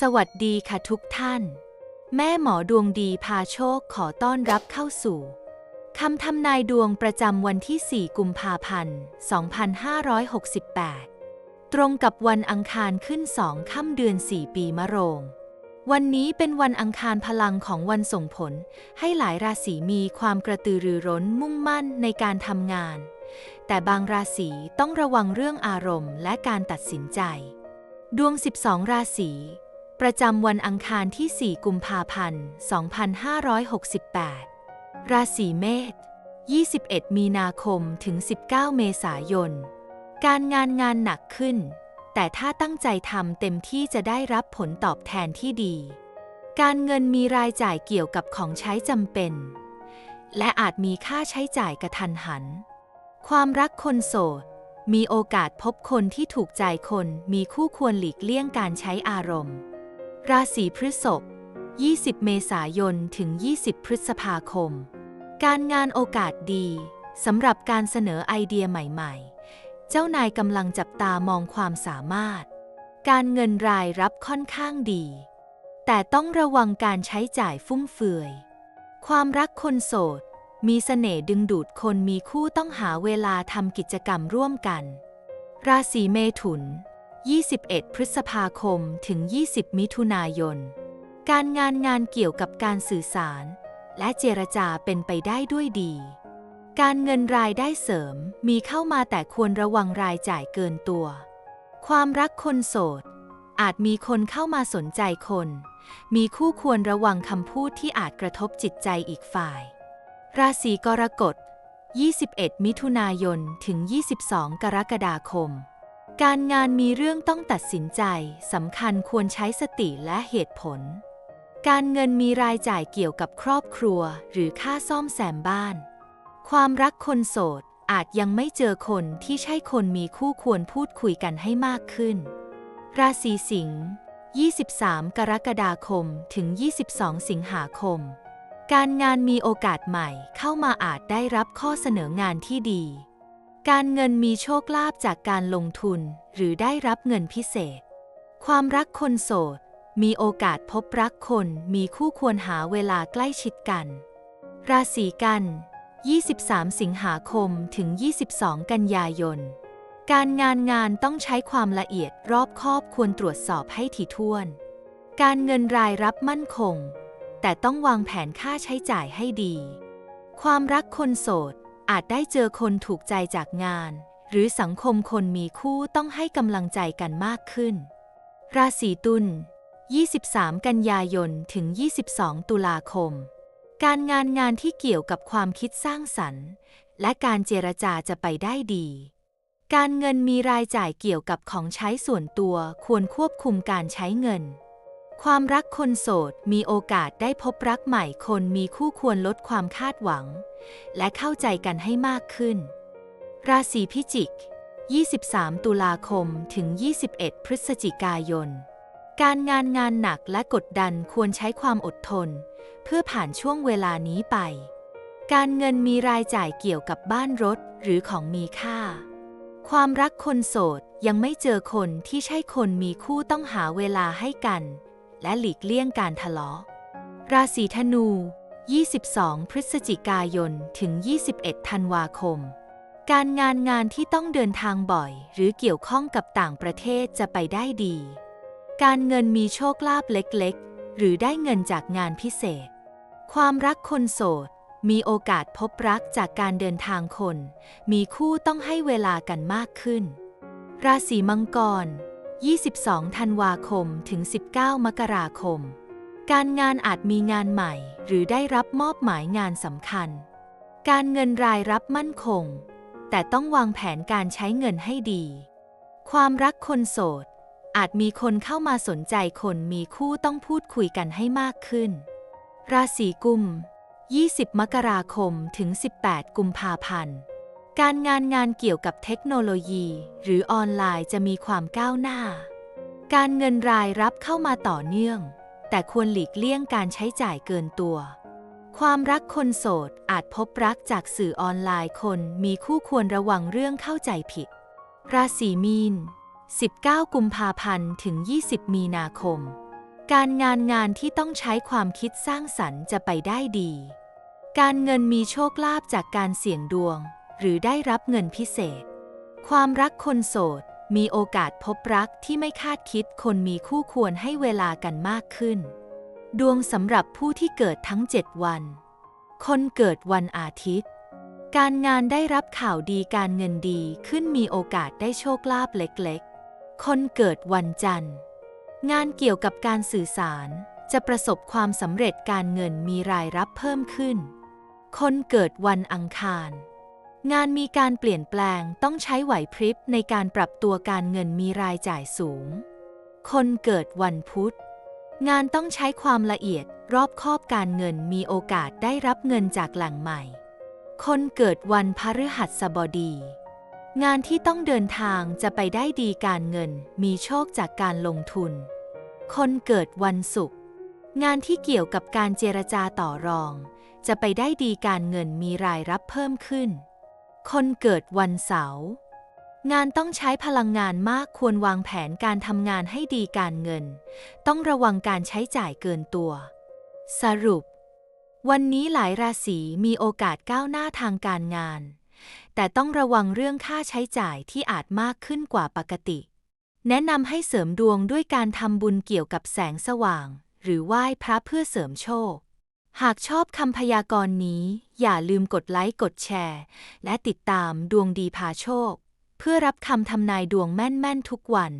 สวัสดีค่ะทุกท่าน แม่หมอดวงดีพาโชคขอต้อนรับเข้าสู่คำทำนายดวงประจำวันที่ 4 กุมภาพันธ์ 2568 ตรงกับวันอังคารขึ้นสองค่ำเดือน 4 ปีมะโรง วันนี้เป็นวันอังคารพลังของวันส่งผล ให้หลายราศีมีความกระตือรือร้นมุ่งมั่นในการทำงาน แต่บางราศีต้องระวังเรื่องอารมณ์และการตัดสินใจ ดวง 12 ราศี ประจำวันอังคารที่ 4 กุมภาพันธ์ 2568 ราศีเมษ 21 มีนาคมถึง 19 เมษายน การงานงานหนักขึ้น แต่ถ้าตั้งใจทำเต็มที่จะได้รับผลตอบแทนที่ดี การเงินมีรายจ่ายเกี่ยวกับของใช้จำเป็น และอาจมีค่าใช้จ่ายกระทันหัน ความรักคนโสดมีโอกาสพบคนที่ถูกใจคนมีคู่ควรหลีกเลี่ยงการใช้อารมณ์ ราศีพฤษภ 20 เมษายน ถึง 20 พฤษภาคม การงานโอกาสดีสำหรับการเสนอไอเดียใหม่ๆ เจ้านายกำลังจับตามองความสามารถ การเงินรายรับค่อนข้างดี แต่ต้องระวังการใช้จ่ายฟุ่มเฟือย ความรักคนโสด มีเสน่ห์ดึงดูดคนมีคู่ต้องหาเวลาทำกิจกรรมร่วมกัน ราศีเมถุน 21 พฤษภาคม ถึง 20 มิถุนายน การงานงานเกี่ยวกับการสื่อสาร และเจรจาเป็นไปได้ด้วยดี การเงินรายได้เสริมมีเข้ามาแต่ควรระวังรายจ่ายเกินตัว ความรักคนโสด อาจมีคนเข้ามาสนใจคน มีคู่ควรระวังคำพูดที่อาจกระทบจิตใจอีกฝ่าย ราศีกรกฎ 21 มิถุนายน ถึง 22 กรกฎาคม การงานมีเรื่องต้องตัดสินใจสำคัญควรใช้สติและเหตุผล การเงินมีรายจ่ายเกี่ยวกับครอบครัว หรือค่าซ่อมแซมบ้าน ความรักคนโสดอาจยังไม่เจอคนที่ใช่คนมีคู่ควรพูดคุยกันให้มากขึ้น ราศีสิงห์ 23 กรกฎาคมถึง 22 สิงหาคม การงานมีโอกาสใหม่เข้ามาอาจได้รับข้อเสนองานที่ดี การเงินมีโชคลาภจากการลงทุนหรือได้รับเงินพิเศษ ความรักคนโสด มีโอกาสพบรักคนมีคู่ควรหาเวลาใกล้ชิดกัน ราศีกัน 23 สิงหาคมถึง 22 กันยายน การงานงานต้องใช้ความละเอียดรอบคอบควรตรวจสอบให้ถี่ถ้วน การเงินรายรับมั่นคง แต่ต้องวางแผนค่าใช้จ่ายให้ดี ความรักคนโสด อาจได้เจอคนถูกใจจากงาน หรือสังคมคนมีคู่ต้องให้กำลังใจกันมากขึ้น ราศีตุล 23 กันยายน ถึง 22 ตุลาคม การงานงานที่เกี่ยวกับความคิดสร้างสรรค์ และการเจรจาจะไปได้ดี การเงินมีรายจ่ายเกี่ยวกับของใช้ส่วนตัวควรควบคุมการใช้เงิน ความรักคนโสดมีโอกาสได้พบรักใหม่คนมีคู่ควรลดความคาดหวัง และเข้าใจกันให้มากขึ้น ราศีพิจิก 23 ตุลาคมถึง 21 พฤศจิกายน การงานงานหนักและกดดันควรใช้ความอดทน เพื่อผ่านช่วงเวลานี้ไป การเงินมีรายจ่ายเกี่ยวกับบ้านรถหรือของมีค่า ความรักคนโสดยังไม่เจอคนที่ใช่คนมีคู่ต้องหาเวลาให้กัน และหลีกเลี่ยงการทะเลาะ ราศีธนู 22 พฤศจิกายน ถึง 21 ธันวาคม การงานงานที่ต้องเดินทางบ่อย หรือเกี่ยวข้องกับต่างประเทศจะไปได้ดี การเงินมีโชคลาภเล็กๆ หรือได้เงินจากงานพิเศษ ความรักคนโสด มีโอกาสพบรักจากการเดินทางคน มีคู่ต้องให้เวลากันมากขึ้น ราศีมังกร 22 ธันวาคม ถึง 19 มกราคม การงานอาจมีงานใหม่ หรือได้รับมอบหมายงานสำคัญ การเงินรายรับมั่นคง แต่ต้องวางแผนการใช้เงินให้ดี ความรักคนโสด อาจมีคนเข้ามาสนใจคนมีคู่ต้องพูดคุยกันให้มากขึ้น ราศีกุม 20 มกราคม ถึง 18 กุมภาพันธ์ การงานงานเกี่ยวกับเทคโนโลยี หรือออนไลน์จะมีความก้าวหน้า การเงินรายรับเข้ามาต่อเนื่อง แต่ควรหลีกเลี่ยงการใช้จ่ายเกินตัว ความรักคนโสดอาจพบรักจากสื่อออนไลน์คนมีคู่ควรระวังเรื่องเข้าใจผิด ราศีมีน 19 กุมภาพันธ์ถึง 20 มีนาคม การงานงานที่ต้องใช้ความคิดสร้างสรรค์จะไปได้ดี การเงินมีโชคลาภจากการเสี่ยงดวง หรือได้รับเงินพิเศษ ความรักคนโสด มีโอกาสพบรักที่ไม่คาดคิดคนมีคู่ควรให้เวลากันมากขึ้น ดวงสำหรับผู้ที่เกิดทั้ง 7 วัน คนเกิดวันอาทิตย์ การงานได้รับข่าวดีการเงินดีขึ้นมีโอกาสได้โชคลาภเล็กๆ คนเกิดวันจันทร์ งานเกี่ยวกับการสื่อสารจะประสบความสำเร็จการเงินมีรายรับเพิ่มขึ้น คนเกิดวันอังคาร งานมีการเปลี่ยนแปลงต้องใช้ไหวพริบในการปรับตัวการเงินมีรายจ่ายสูง คนเกิดวันพุธ งานต้องใช้ความละเอียดรอบคอบการเงินมีโอกาสได้รับเงินจากแหล่งใหม่ คนเกิดวันพฤหัสบดี งานที่ต้องเดินทางจะไปได้ดีการเงินมีโชคจากการลงทุน คนเกิดวันศุกร์งานที่เกี่ยวกับการเจรจาต่อรอง จะไปได้ดีการเงินมีรายรับเพิ่มขึ้น คนเกิดวันเสาร์งานต้องใช้พลังงานมากควรวางแผนการทำงานให้ดีการเงิน ต้องระวังการใช้จ่ายเกินตัว สรุป วันนี้หลายราศีมีโอกาสก้าวหน้าทางการงาน แต่ต้องระวังเรื่องค่าใช้จ่ายที่อาจมากขึ้นกว่าปกติ แนะนำให้เสริมดวงด้วยการทำบุญเกี่ยวกับแสงสว่าง หรือไหว้พระเพื่อเสริมโชค หากชอบคำพยากรณ์นี้ อย่าลืมกดไลค์กดแชร์ และติดตามดวงดีพาโชค เพื่อรับคำทำนายดวงแม่น ๆ ทุกวัน